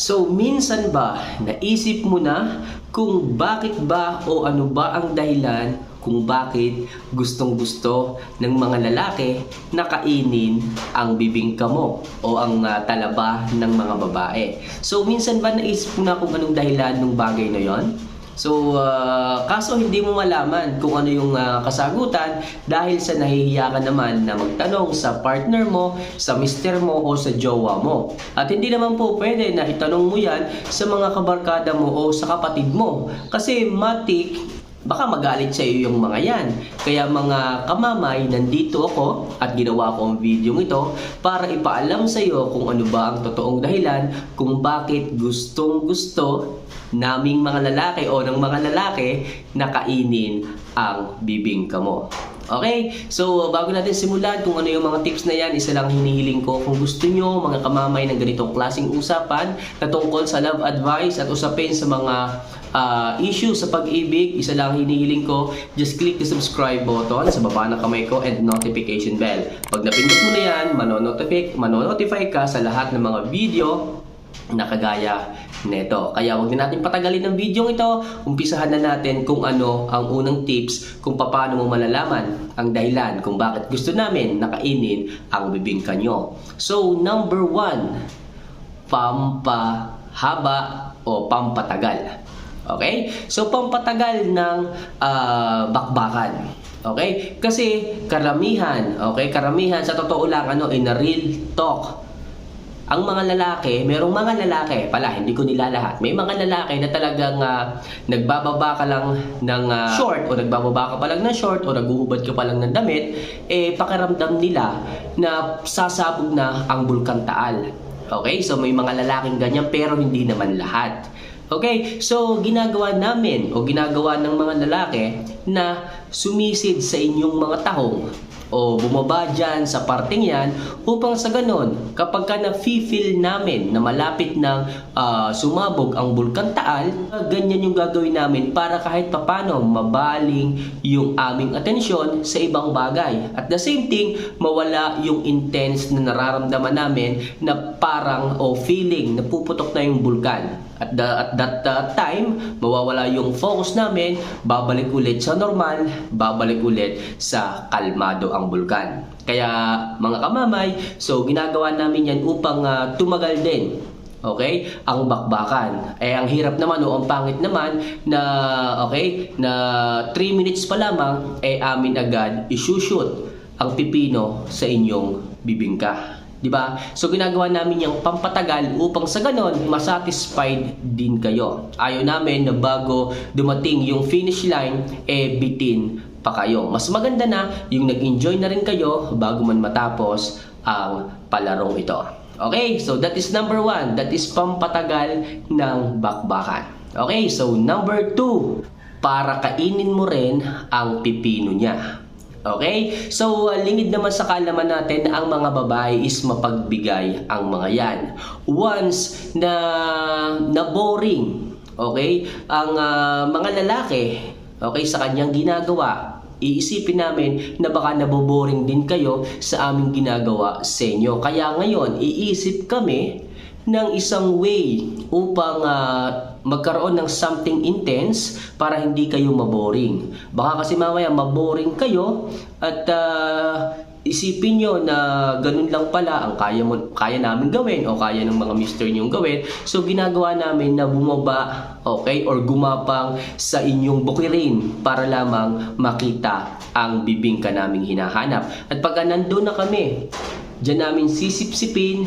So, minsan ba naisip mo na kung bakit ba o ano ba ang dahilan kung bakit gustong gusto ng mga lalaki na kainin ang bibingka mo o ang ah, talaba ng mga babae. So, minsan ba naisip mo na kung anong dahilan ng bagay na yon? So, ah, kaso hindi mo malaman kung ano yung ah, kasagutan dahil sa nahihiya ka naman na magtanong sa partner mo, sa mister mo o sa jowa mo. At hindi naman po pwede na itanong mo yan sa mga kabarkada mo o sa kapatid mo. Kasi matik, baka magalit sa iyo yung mga yan. Kaya mga kamamay, nandito ako at ginawa ko ang video ito para ipaalam sa iyo kung ano ba ang totoong dahilan kung bakit gustong gusto naming mga lalaki o ng mga lalaki na kainin ang bibingka mo. Okay? So, bago natin simulan kung ano yung mga tips na yan, isa lang hinihiling ko. Kung gusto nyo, mga kamamay ng ganitong klaseng usapan na tungkol sa love advice at usapin sa mga ah, issues sa pag-ibig, isa lang hinihiling ko, just click the subscribe button sa baba ng kamay ko and notification bell. Pag napindot mo na yan, manonotify, manonotify ka sa lahat ng mga video na kagaya neto. Kaya huwag na natin patagalin ang video ito. Umpisahan na natin kung ano ang unang tips kung paano mo malalaman ang dahilan kung bakit gusto namin nakainin ang bibingka nyo. So, number one, pampahaba o pampatagal. Okay? So, pampatagal ng ah, bakbakan. Okay? Kasi karamihan, okay, karamihan sa totoo lang ano in a real talk ang mga lalaki, merong mga lalaki pala, hindi ko nila lahat. May mga lalaki na talagang ah, nagbababa ka lang ng ah, short o nagbababa ka pa lang ng short o naguhubad ka pa lang ng damit, eh pakiramdam nila na sasabog na ang bulkan taal. Okay? So may mga lalaking ganyan pero hindi naman lahat. Okay? So ginagawa namin o ginagawa ng mga lalaki na sumisid sa inyong mga tahong o bumaba dyan sa parting yan upang sa ganon, kapag ka na-feel namin na malapit ng ah, sumabog ang bulkan taal, ganyan yung gagawin namin para kahit papano mabaling yung aming atensyon sa ibang bagay. At the same thing, mawala yung intense na nararamdaman namin na parang o feeling na puputok na yung bulkan. At, the, at that uh, time, mawawala yung focus namin, babalik ulit sa normal, babalik ulit sa kalmado ang bulkan. Kaya mga kamamay, so ginagawa namin yan upang uh, tumagal din Okay? Ang bakbakan. Eh, ang hirap naman o ang pangit naman na, okay, na 3 minutes pa lamang, eh amin agad isushoot ang pipino sa inyong bibingka. 'Di ba? So ginagawa namin yung pampatagal upang sa ganon masatisfied din kayo. Ayaw namin na bago dumating yung finish line eh bitin pa kayo. Mas maganda na yung nag-enjoy na rin kayo bago man matapos ang palarong ito. Okay, so that is number one. That is pampatagal ng bakbakan. Okay, so number two, para kainin mo rin ang pipino niya. Okay? So, uh, lingid naman sa kalaman natin na ang mga babae is mapagbigay ang mga yan. Once na na boring, okay, ang uh, mga lalaki, okay, sa kanyang ginagawa, iisipin namin na baka naboboring din kayo sa aming ginagawa sa inyo. Kaya ngayon, iisip kami ng isang way upang ah, magkaroon ng something intense para hindi kayo maboring. Baka kasi mamaya maboring kayo at ah, isipin nyo na ganun lang pala ang kaya, mo, kaya namin gawin o kaya ng mga mister nyong gawin. So ginagawa namin na bumaba okay, or gumapang sa inyong bukirin para lamang makita ang bibingka naming hinahanap. At pagka nandun na kami, Diyan namin sisipsipin,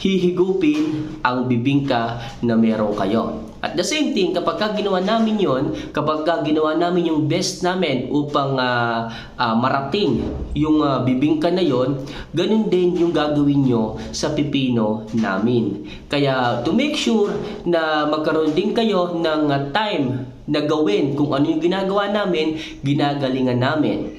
hihigupin ang bibingka na meron kayo. At the same thing, kapag ka ginawa namin yon, kapag ka ginawa namin yung best namin upang ah, ah, marating yung ah, bibingka na yon, ganun din yung gagawin nyo sa pipino namin. Kaya to make sure na magkaroon din kayo ng ah, time na gawin kung ano yung ginagawa namin, ginagalingan namin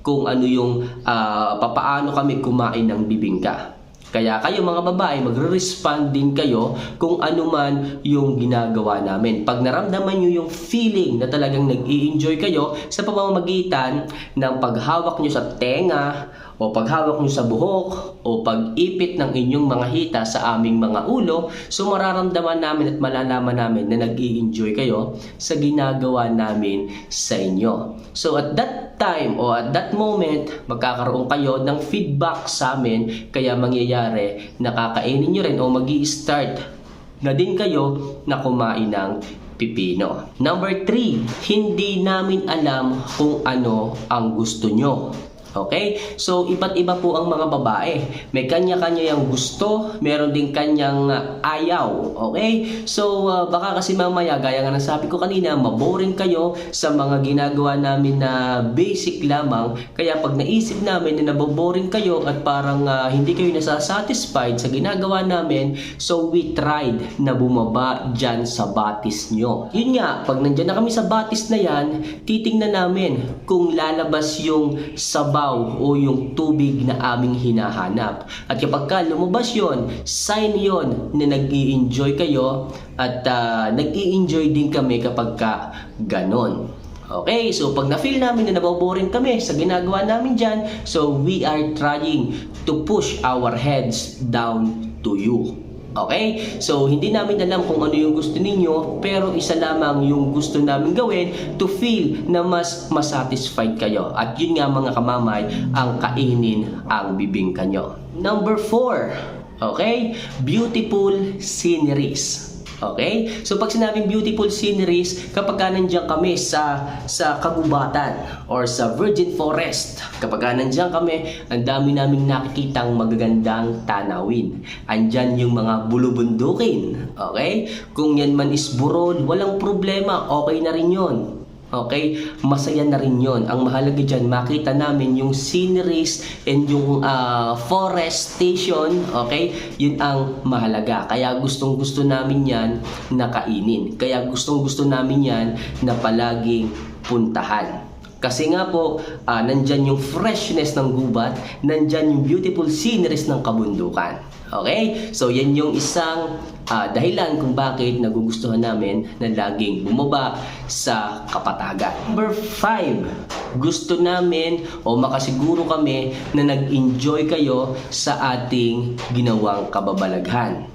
kung ano yung ah, papaano kami kumain ng bibingka. Kaya kayo mga babae, magre-respond din kayo kung ano man yung ginagawa namin. Pag naramdaman nyo yung feeling na talagang nag enjoy kayo sa pamamagitan ng paghawak nyo sa tenga o paghawak nyo sa buhok o pag-ipit ng inyong mga hita sa aming mga ulo, so mararamdaman namin at malalaman namin na nag enjoy kayo sa ginagawa namin sa inyo. So at that time o at that moment, magkakaroon kayo ng feedback sa amin kaya mangyayari nakakainin nyo rin o mag start na din kayo na kumain ng pipino. Number 3, hindi namin alam kung ano ang gusto nyo. Okay? So, iba't iba po ang mga babae. May kanya-kanya yung gusto, meron din kanyang uh, ayaw. Okay? So, uh, baka kasi mamaya, gaya nga ng sabi ko kanina, maboring kayo sa mga ginagawa namin na basic lamang. Kaya pag naisip namin na naboboring kayo at parang uh, hindi kayo nasasatisfied sa ginagawa namin, so we tried na bumaba dyan sa batis nyo. Yun nga, pag nandyan na kami sa batis na yan, titingnan namin kung lalabas yung sabaw o yung tubig na aming hinahanap. At kapag ka lumabas yon, sign yon na nag enjoy kayo at uh, nag enjoy din kami kapag ka ganon. Okay, so pag na-feel namin na naboboring kami sa ginagawa namin dyan, so we are trying to push our heads down to you. Okay? So, hindi namin alam kung ano yung gusto ninyo, pero isa lamang yung gusto namin gawin to feel na mas masatisfied kayo. At yun nga mga kamamay, ang kainin ang bibingka nyo. Number 4, okay? Beautiful sceneries. Okay? So pag sinabing beautiful sceneries, kapag ka nandiyan kami sa sa kagubatan or sa virgin forest, kapag ka nandiyan kami, ang dami naming nakikitang magagandang tanawin. Andyan yung mga bulubundukin. Okay? Kung yan man is burol, walang problema. Okay na rin yon. Okay? Masaya na rin yon. Ang mahalaga dyan, makita namin yung sceneries and yung uh, forestation. Okay? Yun ang mahalaga. Kaya gustong gusto namin yan na kainin. Kaya gustong gusto namin yan na palaging puntahan. Kasi nga po, uh, nandyan yung freshness ng gubat, nandyan yung beautiful sceneries ng kabundukan. Okay? So, yan yung isang uh, dahilan kung bakit nagugustuhan namin na laging bumaba sa kapatagan. Number 5, gusto namin o makasiguro kami na nag-enjoy kayo sa ating ginawang kababalaghan.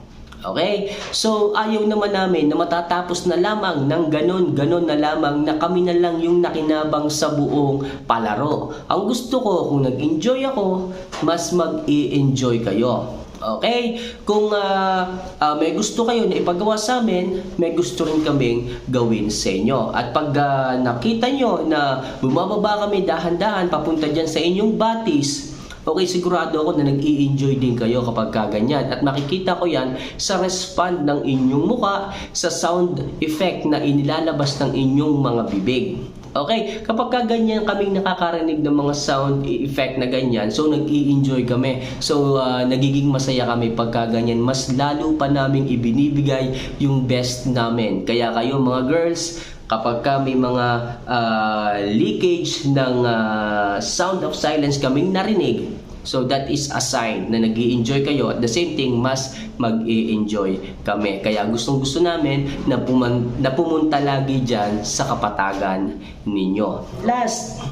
Okay? So, ayaw naman namin na matatapos na lamang ng ganon-ganon na lamang na kami na lang yung nakinabang sa buong palaro. Ang gusto ko, kung nag-enjoy ako, mas mag-i-enjoy kayo. Okay? Kung uh, uh, may gusto kayo na ipagawa sa amin, may gusto rin kaming gawin sa inyo. At pag uh, nakita nyo na bumababa kami dahan-dahan papunta dyan sa inyong batis, okay, sigurado ako na nag enjoy din kayo kapag kaganyan. At makikita ko yan sa respond ng inyong muka, sa sound effect na inilalabas ng inyong mga bibig. Okay, kapag ka ganyan kaming nakakarinig ng mga sound effect na ganyan, so nag enjoy kami. So uh, nagiging masaya kami pagka ganyan. Mas lalo pa naming ibinibigay yung best namin. Kaya kayo mga girls, kapag ka may mga uh, leakage ng uh, sound of silence kaming narinig, So that is a sign na nag enjoy kayo at the same thing mas mag enjoy kami. Kaya gustong gusto namin na, puman, na pumunta lagi dyan sa kapatagan ninyo. Last,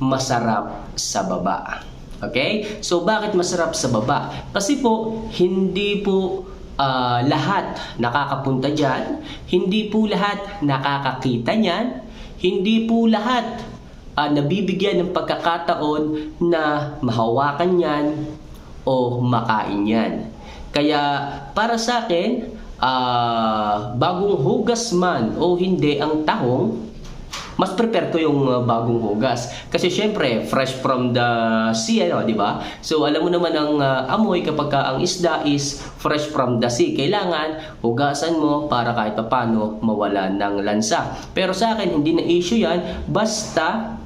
masarap sa baba. Okay? So bakit masarap sa baba? Kasi po hindi po uh, lahat nakakapunta dyan. Hindi po lahat nakakakita niyan. Hindi po lahat uh, nabibigyan ng pagkakataon na mahawakan yan o makain yan. Kaya para sa akin, uh, bagong hugas man o hindi ang tahong, mas prepare ko yung uh, bagong hugas. Kasi syempre, fresh from the sea, ano, di ba? So, alam mo naman ang uh, amoy kapag ka ang isda is fresh from the sea. Kailangan hugasan mo para kahit paano mawala ng lansa. Pero sa akin, hindi na issue yan. Basta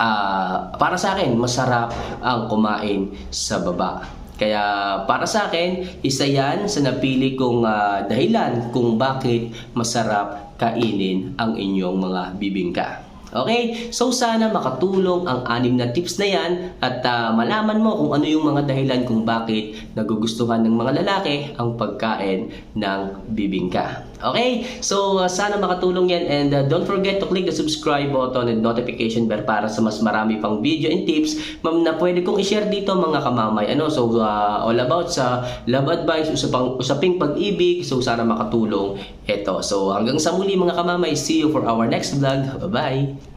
uh, para sa akin, masarap ang kumain sa baba. Kaya para sa akin, isa yan sa napili kong uh, dahilan kung bakit masarap kainin ang inyong mga bibingka. Okay? So sana makatulong ang anim na tips na yan at ah, malaman mo kung ano yung mga dahilan kung bakit nagugustuhan ng mga lalaki ang pagkain ng bibingka. Okay? So ah, sana makatulong yan and ah, don't forget to click the subscribe button and notification bell para sa mas marami pang video and tips ma'am na pwede kong i-share dito mga kamamay. Ano? So ah, all about sa love advice, usapang, usaping pag-ibig. So sana makatulong ito. So hanggang sa muli mga kamamay. See you for our next vlog. Bye-bye!